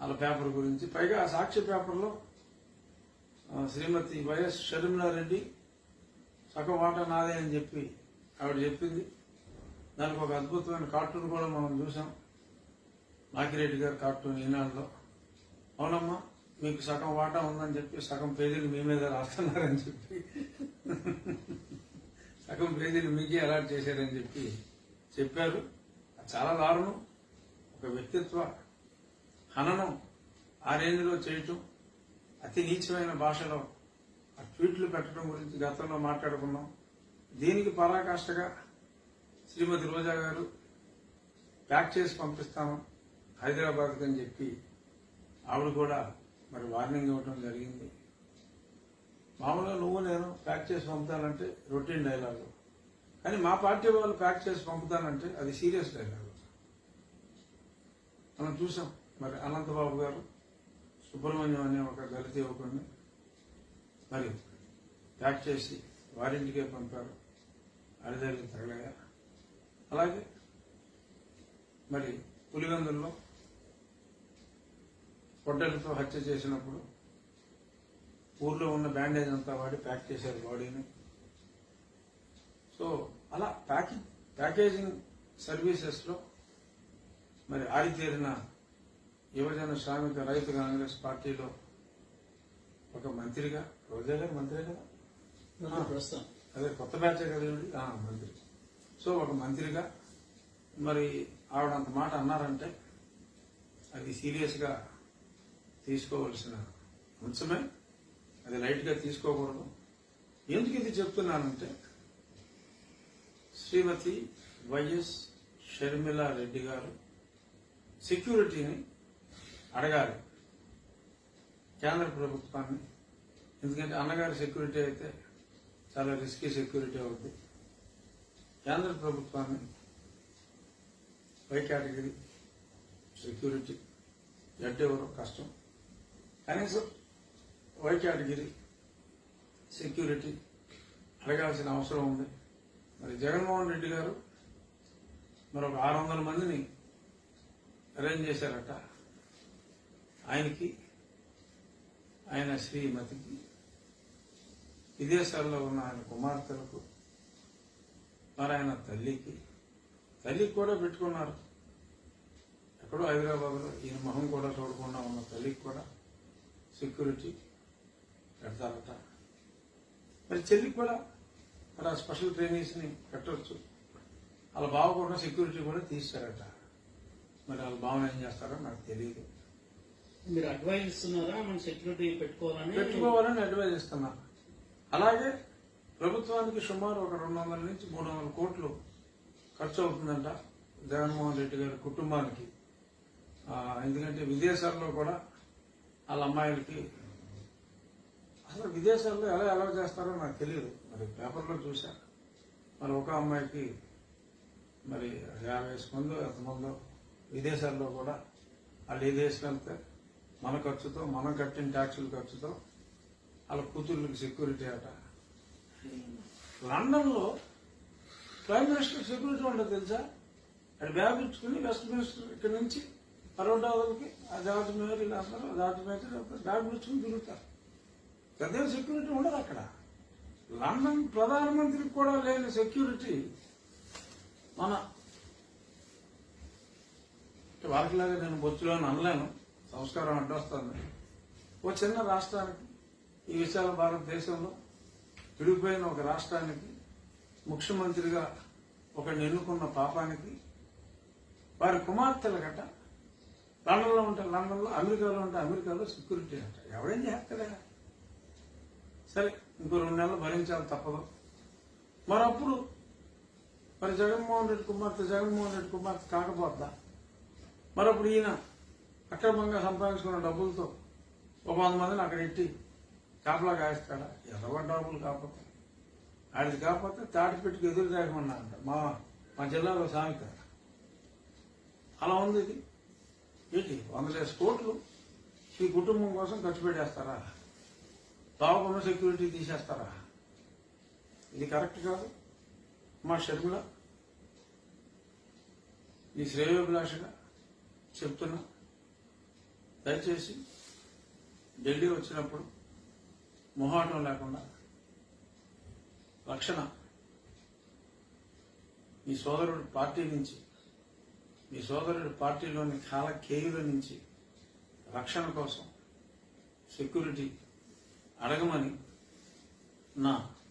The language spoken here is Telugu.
వాళ్ళ పేపర్ గురించి. పైగా ఆ సాక్షి పేపర్లో శ్రీమతి వైఎస్ షర్మిలారెడ్డి సగం వాటా నాదే అని చెప్పి ఆవిడ చెప్పింది. దానికి ఒక అద్భుతమైన కార్టూన్ కూడా మనం చూసాం నాగిరెడ్డి గారు కార్టూన్ ఈనాడులో. అవునమ్మా మీకు సగం వాటా ఉందని చెప్పి సగం పేజీలు మీ మీద రాస్తున్నారని చెప్పి. సగం పేజీలు మీకే అలాట్ చేశారని చెప్పి చెప్పారు. అది చాలా దారుణం. ఒక వ్యక్తిత్వ ఖననం ఆ రేంజ్లో చేయటం అతి నీచమైన భాషలో ఆ ట్వీట్లు పెట్టడం గురించి గతంలో మాట్లాడుకున్నాం. దీనికి పరాకాష్ఠగా శ్రీమతి రోజా గారు ప్యాక్ చేసి పంపిస్తాను హైదరాబాద్కి అని చెప్పి ఆవిడ కూడా మరి వార్నింగ్ ఇవ్వడం జరిగింది. మామూలుగా నువ్వు నేను ప్యాక్ చేసి పంపుతానంటే రొటీన్ డైలాగు. కానీ మా పార్టీ వాళ్ళు ప్యాక్ చేసి పంపుతానంటే అది సీరియస్ డైలాగు. మనం చూసాం. మరి అనంతబాబు గారు సుబ్రహ్మణ్యం అనే ఒక దళిత యువకుడిని మరి ప్యాక్ చేసి వారింటికే పంపారు. అడిదల్లి తగలగా అలాగే మరి పులిగందుల్లో పొట్టలతో హత్య చేసినప్పుడు ఊర్లో ఉన్న బ్యాండేజ్ అంతా వాడి ప్యాక్ చేశారు బాడీని. సో అలా ప్యాకింగ్ ప్యాకేజింగ్ సర్వీసెస్లో మరి మరి ఆరితేరిన యువజన శ్రామిక రైతు కాంగ్రెస్ పార్టీలో ఒక మంత్రిగా రోజా గారు మంత్రి కదా అదే కొత్త బ్యాచే కదా మంత్రి. సో ఒక మంత్రిగా మరి ఆవిడ అంత మాట అన్నారంటే అది సీరియస్గా తీసుకోవలసిన అంశమే. అది లైట్గా తీసుకోకూడదు. ఎందుకు ఇది చెప్తున్నానంటే శ్రీమతి వైఎస్ షర్మిలా రెడ్డి గారు సెక్యూరిటీని అడగాలి. కేంద్ర ప్రభుత్వాన్ని. ఎందుకంటే అన్నగారి సెక్యూరిటీ అయితే చాలా రిస్కీ సెక్యూరిటీ అవుతుంది కేంద్ర ప్రభుత్వాన్ని పై కేటగిరీ సెక్యూరిటీ జడ్ ఎవరో కష్టం. కనీసం వై కేటగిరీ సెక్యూరిటీ అడగాల్సిన అవసరం ఉంది. మరి జగన్మోహన్ రెడ్డి గారు మరి ఒక ఆరు వందల మందిని అరేంజ్ చేశారట. ఆయనకి ఆయన శ్రీమతికి విదేశాల్లో ఉన్న ఆయన కుమార్తెలకు మరి ఆయన తల్లికి తల్లికి కూడా పెట్టుకున్నారు. ఎక్కడో హైదరాబాద్లో ఈయన మొహం కూడా చూడకుండా ఉన్న తల్లికి కూడా సెక్యూరిటీ పెడతారట. మరి చెల్లికి కూడా మరి ఆ స్పెషల్ ట్రైనీస్ పెట్టవచ్చు వాళ్ళ బావ కూడా సెక్యూరిటీ కూడా తీస్తారట. మరి వాళ్ళ బావ ఏం చేస్తారో నాకు తెలియదు. మీరు అడ్వైజ్ ఇస్తున్నారా? మన సెక్యూరిటీ పెట్టుకోవాలని? పెట్టుకోవాలని అడ్వైజ్ ఇస్తున్నా అలాగే ప్రభుత్వానికి సుమారు ఒక రెండు వందల నుంచి మూడు వందల కోట్లు ఖర్చు అవుతుందంట జగన్మోహన్ రెడ్డి గారి కుటుంబానికి. ఎందుకంటే విదేశాల్లో కూడా వాళ్ళ అమ్మాయిలకి అసలు విదేశాల్లో ఎలా ఎలా చేస్తారో నాకు తెలియదు. మరి పేపర్లో చూశా. మరి ఒక అమ్మాయికి మరి యాభై మందో ఎంతమందో విదేశాల్లో కూడా వాళ్ళు ఏ దేశం వెళ్తే మన ఖర్చుతో మనం కట్టిన ట్యాక్సుల ఖర్చుతో వాళ్ళ కూతుర్లకు సెక్యూరిటీ అట. లండన్లో ప్రైమ్ మినిస్టర్ సెక్యూరిటీ ఉండదు తెలుసా? అది బ్యాగ్ ఇచ్చుకుని వెస్ట్ మినిస్టర్ ఇక్కడ నుంచి పరోటావులకి ఆ జార్జ్ మేయర్ ఇలా అందరూ జార్జ్ మేయర్ బ్యాగ్ ఇచ్చుకుని తిరుగుతారు. పెద్ద సెక్యూరిటీ ఉండదు అక్కడ. లండన్ ప్రధానమంత్రికి కూడా లేని సెక్యూరిటీ మన వారికిలాగా నేను బొచ్చులో అనలేను. సంస్కారం అడ్డొస్తుంది ఓ చిన్న రాష్ట్రానికి ఈ విశాల భారతదేశంలో విడిపోయిన ఒక రాష్ట్రానికి ముఖ్యమంత్రిగా ఒకడిని ఎన్నుకున్న పాపానికి వారి కుమార్తెల గట లండన్లో ఉంటే లండన్లో అమెరికాలో ఉంటే అమెరికాలో సెక్యూరిటీ అంట. ఎవడేం చేస్తలే సరే ఇంకో రెండు నెలలు భరించాలి తప్పదు. మరప్పుడు మరి జగన్మోహన్ రెడ్డి కుమార్తె జగన్మోహన్ రెడ్డి కుమార్తె కాకపోద్దా? మరప్పుడు ఈయన అక్రమంగా సంపాదించుకున్న డబ్బులతో ఒక వంద మందిని అక్కడ ఎట్టి కాపలా కాయిస్తాడా? ఎర్రబడ్డ డబ్బులు కాకపోతే. ఆడిది కాకపోతే తాటిపెట్టుకు ఎదురు రాయమన్నా అంట మా మా జిల్లాలో సామెత. అలా ఉంది ఇది. ఏంటి? వందలేసి కోట్లు ఈ కుటుంబం కోసం ఖర్చు పెట్టేస్తారా? తాగుకున్న సెక్యూరిటీ తీసేస్తారా? ఇది కరెక్ట్ కాదు? మా షర్మిల ఈ శ్రేయోభిలాషగా చెప్తున్నా. దయచేసి ఢిల్లీ వచ్చినప్పుడు మొహాటం లేకుండా రక్షణ మీ సోదరుడు పార్టీ నుంచి మీ సోదరుడి పార్టీలోని కాల కేయుల నుంచి రక్షణ కోసం సెక్యూరిటీ అడగమని నా